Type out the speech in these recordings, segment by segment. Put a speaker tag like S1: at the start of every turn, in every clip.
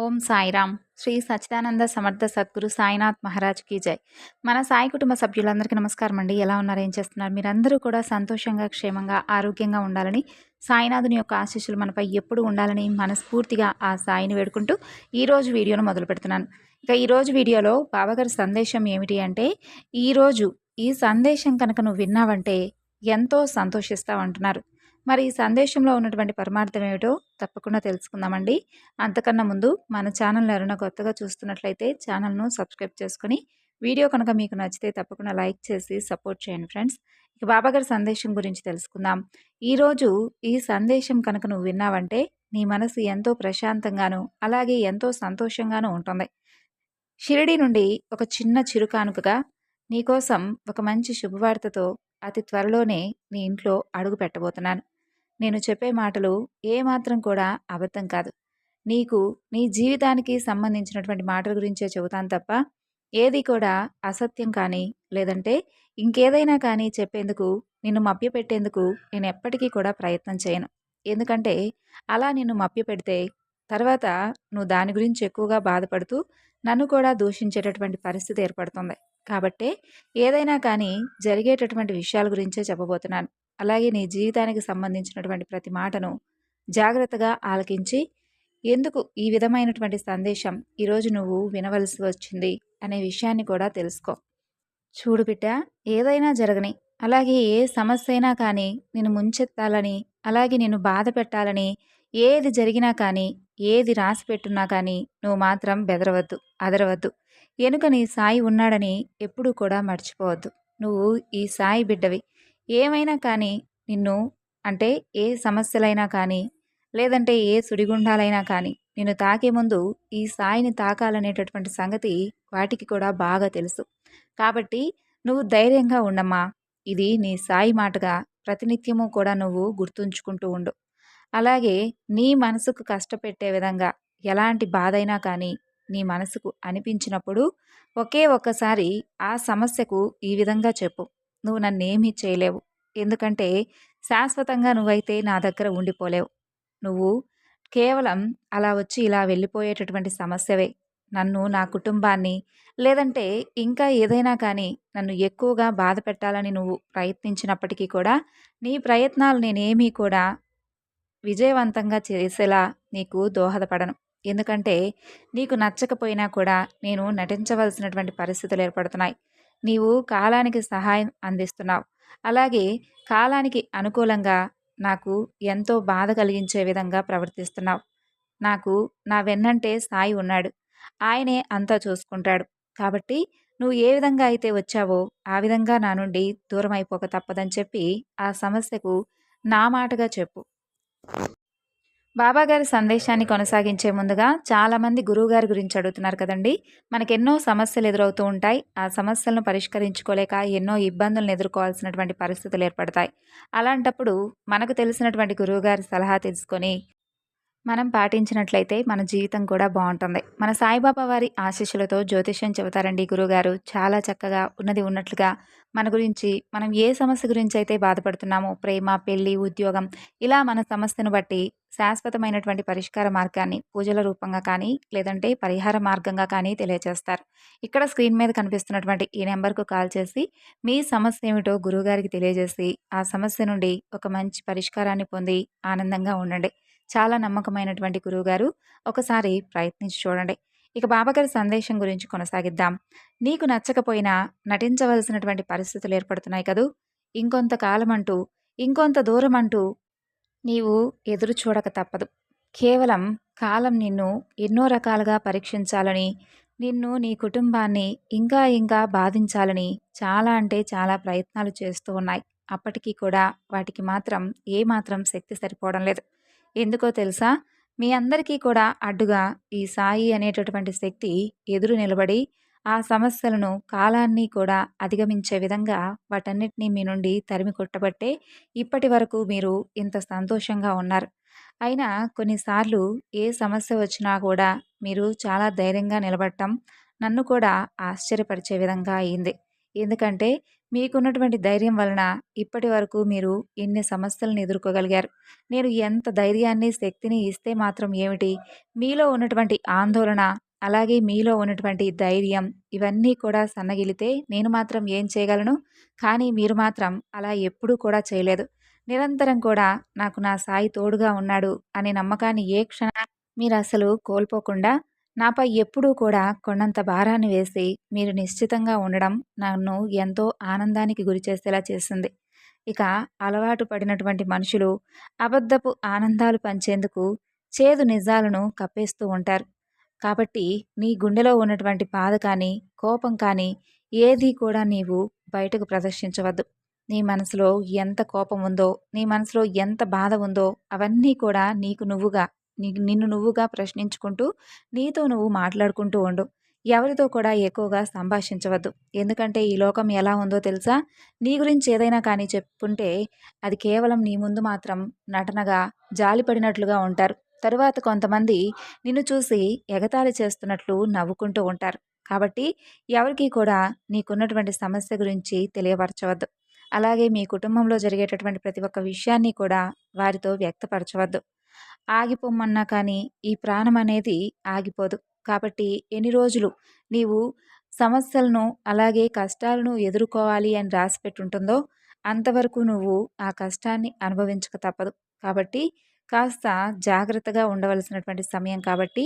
S1: ఓం సాయిరామ్. శ్రీ సచ్చిదానంద సమర్థ సద్గురు సాయినాథ్ మహారాజ్ కీ జై. మన సాయి కుటుంబ సభ్యులందరికీ నమస్కారం అండి. ఎలా ఉన్నారు? ఏం చేస్తున్నారు? మీరందరూ కూడా సంతోషంగా క్షేమంగా ఆరోగ్యంగా ఉండాలని సాయినాథుని యొక్క ఆశీస్సులు మనపై ఎప్పుడు ఉండాలని మనస్ఫూర్తిగా ఆ సాయిని వేడుకుంటూ ఈరోజు వీడియోను మొదలు పెడుతున్నాను. ఇక ఈరోజు వీడియోలో బాబాగారి సందేశం ఏమిటి అంటే ఈరోజు ఈ సందేశం కనుక నువ్వు విన్నావంటే ఎంతో సంతోషిస్తావు అంటున్నారు. మరి ఈ సందేశంలో ఉన్నటువంటి పరమార్థం ఏమిటో తప్పకుండా తెలుసుకుందామండి. అంతకన్నా ముందు మన ఛానల్ ఎవరైనా కొత్తగా చూస్తున్నట్లయితే ఛానల్ను సబ్స్క్రైబ్ చేసుకుని వీడియో కనుక మీకు నచ్చితే తప్పకుండా లైక్ చేసి సపోర్ట్ చేయండి ఫ్రెండ్స్. ఇక బాబాగారి సందేశం గురించి తెలుసుకుందాం. ఈరోజు ఈ సందేశం కనుక నువ్వు విన్నావంటే నీ మనసు ఎంతో ప్రశాంతంగాను అలాగే ఎంతో సంతోషంగాను ఉంటుంది. షిరిడి నుండి ఒక చిన్న చిరుకానుకగా నీకోసం ఒక మంచి శుభవార్తతో అతి త్వరలోనే నీ ఇంట్లో అడుగు పెట్టబోతున్నాను. నేను చెప్పే మాటలు ఏమాత్రం కూడా అబద్ధం కాదు. నీకు నీ జీవితానికి సంబంధించినటువంటి మాటల గురించే చెబుతాను తప్ప ఏది కూడా అసత్యం కానీ లేదంటే ఇంకేదైనా కానీ చెప్పేందుకు నిన్ను మభ్యపెట్టేందుకు నేను ఎప్పటికీ కూడా ప్రయత్నం చేయను. ఎందుకంటే అలా నిన్ను మభ్యపెడితే తర్వాత నువ్వు దాని గురించి ఎక్కువగా బాధపడుతూ నన్ను కూడా దూషించేటటువంటి పరిస్థితి ఏర్పడుతుంది. కాబట్టే ఏదైనా కానీ జరిగేటటువంటి విషయాల గురించే చెప్పబోతున్నాను. అలాగే నీ జీవితానికి సంబంధించినటువంటి ప్రతి మాటను జాగ్రత్తగా ఆలకించి ఎందుకు ఈ విధమైనటువంటి సందేశం ఈరోజు నువ్వు వినవలసి వచ్చింది? అనే విషయాన్ని కూడా తెలుసుకో. చూడు బిడ్డ ఏదైనా జరగని అలాగే ఏ సమస్య అయినా కానీ నేను ముంచెత్తాలని అలాగే నేను బాధ పెట్టాలని ఏది జరిగినా కానీ ఏది రాసి పెట్టున్నా కానీ నువ్వు మాత్రం బెదరవద్దు అదరవద్దు. ఎనుక నీ సాయి ఉన్నాడని ఎప్పుడూ కూడా మర్చిపోవద్దు. నువ్వు ఈ సాయి బిడ్డవి. ఏమైనా కానీ నిన్ను అంటే ఏ సమస్యలైనా కానీ లేదంటే ఏ సుడిగుండాలైనా కానీ నిన్ను తాకే ముందు ఈ సాయిని తాకాలనేటటువంటి సంగతి వాటికి కూడా బాగా తెలుసు. కాబట్టి నువ్వు ధైర్యంగా ఉండమ్మా. ఇది నీ సాయి మాటగా ప్రతినిత్యము కూడా నువ్వు గుర్తుంచుకుంటూ ఉండు. అలాగే నీ మనసుకు కష్టపెట్టే విధంగా ఎలాంటి బాధైనా కానీ నీ మనసుకు అనిపించినప్పుడు ఒకే ఒక్కసారి ఆ సమస్యకు ఈ విధంగా చెప్పు. నువ్వు నన్నేమీ చేయలేవు. ఎందుకంటే శాశ్వతంగా నువ్వైతే నా దగ్గర ఉండిపోలేవు. నువ్వు కేవలం అలా వచ్చి ఇలా వెళ్ళిపోయేటటువంటి సమస్యవే. నన్ను నా కుటుంబాన్ని లేదంటే ఇంకా ఏదైనా కానీ నన్ను ఎక్కువగా బాధ పెట్టాలని నువ్వు ప్రయత్నించినప్పటికీ కూడా నీ ప్రయత్నాలు నేనేమీ కూడా విజయవంతంగా చేసేలా నీకు దోహదపడను. ఎందుకంటే నీకు నచ్చకపోయినా కూడా నేను నటించవలసినటువంటి పరిస్థితులు ఏర్పడుతున్నాయి. నీవు కాలానికి సహాయం అందిస్తున్నావు. అలాగే కాలానికి అనుకూలంగా నాకు ఎంతో బాధ కలిగించే విధంగా ప్రవర్తిస్తున్నావు. నాకు నా వెన్నంటే సాయి ఉన్నాడు. ఆయనే అంతా చూసుకుంటాడు. కాబట్టి నువ్వు ఏ విధంగా అయితే వచ్చావో ఆ విధంగా నా నుండి దూరం అయిపోక తప్పదని చెప్పి ఆ సమస్యకు నా మాటగా చెప్పు. బాబాగారి సందేశాన్ని కొనసాగించే ముందుగా చాలామంది గురువుగారి గురించి అడుగుతున్నారు కదండి. మనకెన్నో సమస్యలు ఎదురవుతూ ఉంటాయి. ఆ సమస్యలను పరిష్కరించుకోలేక ఎన్నో ఇబ్బందులను ఎదుర్కోవాల్సినటువంటి పరిస్థితులు ఏర్పడతాయి. అలాంటప్పుడు మనకు తెలిసినటువంటి గురువుగారి సలహా తీసుకొని మనం పాటించినట్లయితే మన జీవితం కూడా బాగుంటుంది. మన సాయిబాబా వారి ఆశీస్సులతో జ్యోతిష్యం చెబుతారండి గురుగారు. చాలా చక్కగా ఉన్నది ఉన్నట్లుగా మన గురించి మనం ఏ సమస్య గురించి అయితే బాధపడుతున్నామో ప్రేమ పెళ్ళి ఉద్యోగం ఇలా మన సమస్యను బట్టి శాశ్వతమైనటువంటి పరిష్కార మార్గాన్ని పూజల రూపంగా కానీ లేదంటే పరిహార మార్గంగా కానీ తెలియజేస్తారు ఇక్కడ స్క్రీన్ మీద కనిపిస్తున్నటువంటి ఈ నెంబర్కు కాల్ చేసి మీ సమస్య ఏమిటో గురువుగారికి తెలియజేసి ఆ సమస్య నుండి ఒక మంచి పరిష్కారాన్ని పొంది ఆనందంగా ఉండండి. చాలా నమ్మకమైనటువంటి గురువుగారు. ఒకసారి ప్రయత్నించి చూడండి. ఇక బాబాగారి సందేశం గురించి కొనసాగిద్దాం. నీకు నచ్చకపోయినా నటించవలసినటువంటి పరిస్థితులు ఏర్పడుతున్నాయి కదూ? ఇంకొంతకాలం అంటూ ఇంకొంత దూరం అంటూ నీవు ఎదురు చూడక తప్పదు. కేవలం కాలం నిన్ను ఎన్నో రకాలుగా పరీక్షించాలని నిన్ను నీ కుటుంబాన్ని ఇంకా ఇంకా బాధించాలని చాలా అంటే చాలా ప్రయత్నాలు చేస్తూ ఉన్నాయి. అప్పటికీ కూడా వాటికి మాత్రం ఏమాత్రం శక్తి సరిపోవడం లేదు. ఎందుకో తెలుసా? మీ అందరికీ కూడా అడ్డుగా ఈ సాయి అనేటటువంటి శక్తి ఎదురు నిలబడి ఆ సమస్యలను కాలాన్ని కూడా అధిగమించే విధంగా వాటన్నిటినీ మీ నుండి తరిమి కొట్టబట్టే ఇప్పటి వరకు మీరు ఇంత సంతోషంగా ఉన్నారు. అయినా కొన్నిసార్లు ఏ సమస్య వచ్చినా కూడా మీరు చాలా ధైర్యంగా నిలబడటం నన్ను కూడా ఆశ్చర్యపరిచే విధంగా అయింది. ఎందుకంటే మీకున్నటువంటి ధైర్యం వలన ఇప్పటి వరకు మీరు ఎన్ని సమస్యలను ఎదుర్కోగలిగారు. నేను ఎంత ధైర్యాన్ని శక్తిని ఇస్తే మాత్రం ఏమిటి? మీలో ఉన్నటువంటి ఆందోళన అలాగే మీలో ఉన్నటువంటి ధైర్యం ఇవన్నీ కూడా సన్నగిలితే నేను మాత్రం ఏం చేయగలను? కానీ మీరు మాత్రం అలా ఎప్పుడూ కూడా చేయలేదు. నిరంతరం కూడా నాకు నా సాయి తోడుగా ఉన్నాడు అనే నమ్మకాన్ని ఏ క్షణ మీరు అసలు కోల్పోకుండా నాపై ఎప్పుడూ కూడా కొండంత భారాన్ని వేసి మీరు నిశ్చితంగా ఉండడం నన్ను ఎంతో ఆనందానికి గురిచేసేలా చేస్తుంది. ఇక అలవాటు పడినటువంటి మనుషులు అబద్ధపు ఆనందాలు పంచేందుకు చేదు నిజాలను కప్పేస్తూ ఉంటారు. కాబట్టి నీ గుండెలో ఉన్నటువంటి బాధ కానీ కోపం కానీ ఏది కూడా నీవు బయటకు ప్రదర్శించవద్దు. నీ మనసులో ఎంత కోపం ఉందో నీ మనసులో ఎంత బాధ ఉందో అవన్నీ కూడా నీకు నువ్వుగా నిన్ను నువ్వుగా ప్రశ్నించుకుంటూ నీతో నువ్వు మాట్లాడుకుంటూ ఉండు. ఎవరితో కూడా ఎక్కువగా సంభాషించవద్దు. ఎందుకంటే ఈ లోకం ఎలా ఉందో తెలుసా? నీ గురించి ఏదైనా కానీ చెప్పుకుంటే అది కేవలం నీ ముందు మాత్రం నటనగా జాలిపడినట్లుగా ఉంటారు. తరువాత కొంతమంది నిన్ను చూసి ఎగతాళి చేస్తున్నట్లు నవ్వుకుంటూ ఉంటారు. కాబట్టి ఎవరికి కూడా నీకున్నటువంటి సమస్య గురించి తెలియపరచవద్దు. అలాగే మీ కుటుంబంలో జరిగేటటువంటి ప్రతి ఒక్క విషయాన్ని కూడా వారితో వ్యక్తపరచవద్దు. ఆగిపోమన్నా కానీ ఈ ప్రాణం అనేది ఆగిపోదు. కాబట్టి ఎన్ని రోజులు నీవు సమస్యలను అలాగే కష్టాలను ఎదుర్కోవాలి అని రాసి పెట్టుంటుందో అంతవరకు నువ్వు ఆ కష్టాన్ని అనుభవించక తప్పదు. కాబట్టి కాస్త జాగ్రత్తగా ఉండవలసినటువంటి సమయం కాబట్టి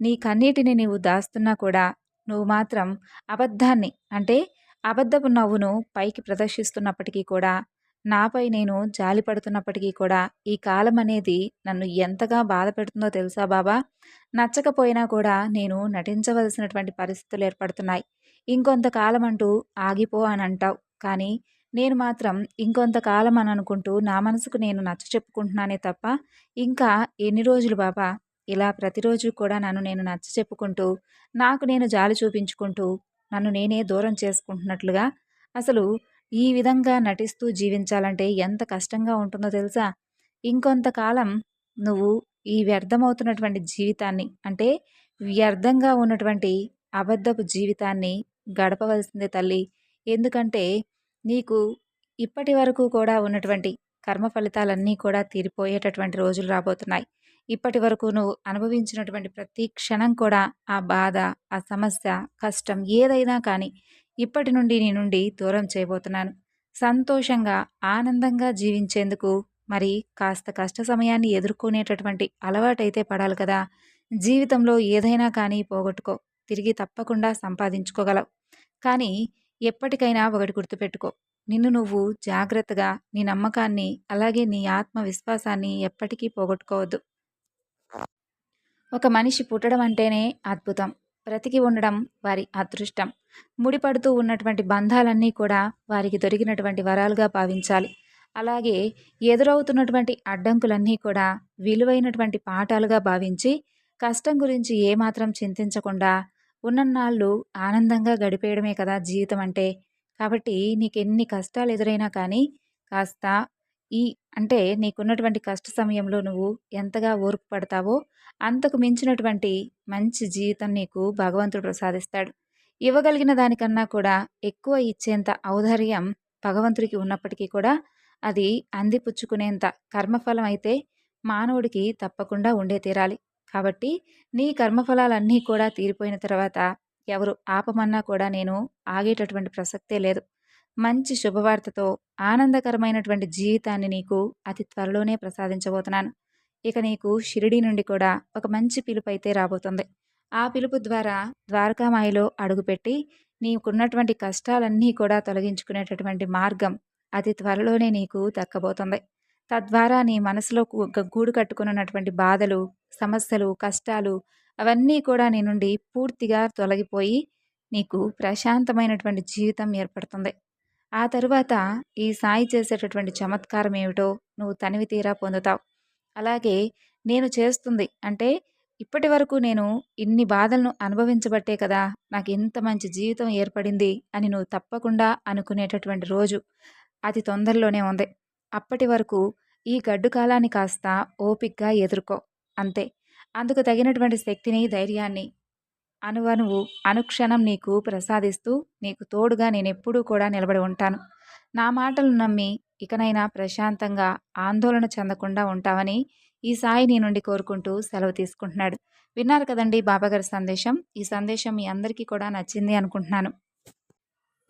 S1: నీ కన్నీటిని నీవు దాస్తున్నా కూడా నువ్వు మాత్రం అబద్ధాన్ని అంటే అబద్ధపు నవ్వును పైకి ప్రదర్శిస్తున్నప్పటికీ కూడా నాపై నేను జాలి పడుతున్నప్పటికీ కూడా ఈ కాలం అనేది నన్ను ఎంతగా బాధ పెడుతుందో తెలుసా బాబా? నచ్చకపోయినా కూడా నేను నటించవలసినటువంటి పరిస్థితులు ఏర్పడుతున్నాయి. ఇంకొంతకాలం అంటూ ఆగిపో అని అంటావు. కానీ నేను మాత్రం ఇంకొంతకాలం అని అనుకుంటూ నా మనసుకు నేను నచ్చ చెప్పుకుంటున్నానే తప్ప ఇంకా ఎన్ని రోజులు బాబా? ఇలా ప్రతిరోజు కూడా నన్ను నేను నచ్చ చెప్పుకుంటూ నాకు నేను జాలి చూపించుకుంటూ నన్ను నేనే దూరం చేసుకుంటున్నట్లుగా? అసలు ఈ విధంగా నటిస్తూ జీవించాలంటే ఎంత కష్టంగా ఉంటుందో తెలుసా? ఇంకొంతకాలం నువ్వు ఈ వ్యర్థమవుతున్నటువంటి జీవితాన్ని అంటే వ్యర్థంగా ఉన్నటువంటి అబద్ధపు జీవితాన్ని గడపవలసిందే తల్లి. ఎందుకంటే నీకు ఇప్పటి వరకు కూడా ఉన్నటువంటి కర్మ ఫలితాలన్నీ కూడా తీరిపోయేటటువంటి రోజులు రాబోతున్నాయి. ఇప్పటి వరకు నువ్వు అనుభవించినటువంటి ప్రతి క్షణం కూడా ఆ బాధ ఆ సమస్య కష్టం ఏదైనా కానీ ఇప్పటి నుండి నీ నుండి దూరం చేయబోతున్నాను. సంతోషంగా ఆనందంగా జీవించేందుకు మరి కాస్త కష్ట సమయాన్ని ఎదుర్కొనేటటువంటి అలవాటైతే పడాలి కదా. జీవితంలో ఏదైనా కానీ పోగొట్టుకో. తిరిగి తప్పకుండా సంపాదించుకోగలవు. కానీ ఎప్పటికైనా ఒకటి గుర్తుపెట్టుకో. నిన్ను నువ్వు జాగ్రత్తగా నీ నమ్మకాన్ని అలాగే నీ ఆత్మవిశ్వాసాన్ని ఎప్పటికీ పోగొట్టుకోవద్దు. ఒక మనిషి పుట్టడం అంటేనే అద్భుతం. బ్రతికి ఉండడం వారి అదృష్టం. ముడిపడుతూ ఉన్నటువంటి బంధాలన్నీ కూడా వారికి దొరికినటువంటి వరాలుగా భావించాలి. అలాగే ఎదురవుతున్నటువంటి అడ్డంకులన్నీ కూడా విలువైనటువంటి పాఠాలుగా భావించి కష్టం గురించి ఏమాత్రం చింతించకుండా ఉన్నన్నాళ్ళు ఆనందంగా గడిపేయడమే కదా జీవితం అంటే. కాబట్టి నీకు ఎన్ని కష్టాలు ఎదురైనా కానీ కాస్త ఈ అంటే నీకున్నటువంటి కష్ట సమయంలో నువ్వు ఎంతగా ఓర్పు పడతావో అంతకు మించినటువంటి మంచి జీవితం నీకు భగవంతుడు ప్రసాదిస్తాడు. ఇవ్వగలిగిన దానికన్నా కూడా ఎక్కువ ఇచ్చేంత ఔదార్యం భగవంతుడికి ఉన్నప్పటికీ కూడా అది అందిపుచ్చుకునేంత కర్మఫలం అయితే మానవుడికి తప్పకుండా ఉండే తీరాలి. కాబట్టి నీ కర్మఫలాలన్నీ కూడా తీరిపోయిన తర్వాత ఎవరు ఆపమన్నా కూడా నేను ఆగేటటువంటి ప్రసక్తే లేదు. మంచి శుభవార్తతో ఆనందకరమైనటువంటి జీవితాన్ని నీకు అతి త్వరలోనే ప్రసాదించబోతున్నాను. ఇక నీకు షిరిడి నుండి కూడా ఒక మంచి పిలుపు అయితే రాబోతుంది. ఆ పిలుపు ద్వారా ద్వారకామాయిలో అడుగుపెట్టి నీకున్నటువంటి కష్టాలన్నీ కూడా తొలగించుకునేటటువంటి మార్గం అతి త్వరలోనే నీకు దక్కబోతుంది. తద్వారా నీ మనసులో గూడు కట్టుకున్నటువంటి బాధలు సమస్యలు కష్టాలు అవన్నీ కూడా నీ నుండి పూర్తిగా తొలగిపోయి నీకు ప్రశాంతమైనటువంటి జీవితం ఏర్పడుతుంది. ఆ తరువాత ఈ సాయి చేసేటటువంటి చమత్కారం ఏమిటో నువ్వు తనివి తీరా పొందుతావు. అలాగే నేను చేస్తుంది. అంటే ఇప్పటి వరకు నేను ఇన్ని బాధలను అనుభవించబట్టే కదా నాకు ఇంత మంచి జీవితం ఏర్పడింది అని నువ్వు తప్పకుండా అనుకునేటటువంటి రోజు అది తొందరలోనే ఉంది. అప్పటి వరకు ఈ గడ్డు కాలాన్ని కాస్త ఓపిక్గా ఎదుర్కో. అంతే. అందుకు తగినటువంటి శక్తిని ధైర్యాన్ని అనువనువు అనుక్షణం నీకు ప్రసాదిస్తూ నీకు తోడుగా నేను ఎప్పుడూ కూడా నిలబడి ఉంటాను. నా మాటలు నమ్మి ఇకనైనా ప్రశాంతంగా ఆందోళన చెందకుండా ఉంటావని ఈ సాయి నీ నుండి కోరుకుంటూ సెలవు తీసుకుంటున్నాడు. విన్నారు కదండి బాబాగారి సందేశం? ఈ సందేశం మీ అందరికీ కూడా నచ్చింది అనుకుంటున్నాను.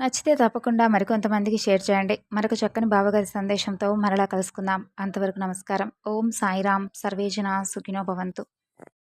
S1: నచ్చితే తప్పకుండా మరికొంతమందికి షేర్ చేయండి. మరొక చక్కని బాబాగారి సందేశంతో మరలా కలుసుకుందాం. అంతవరకు నమస్కారం. ఓం సాయిరాం. సర్వేజన సుఖినో భవంతు.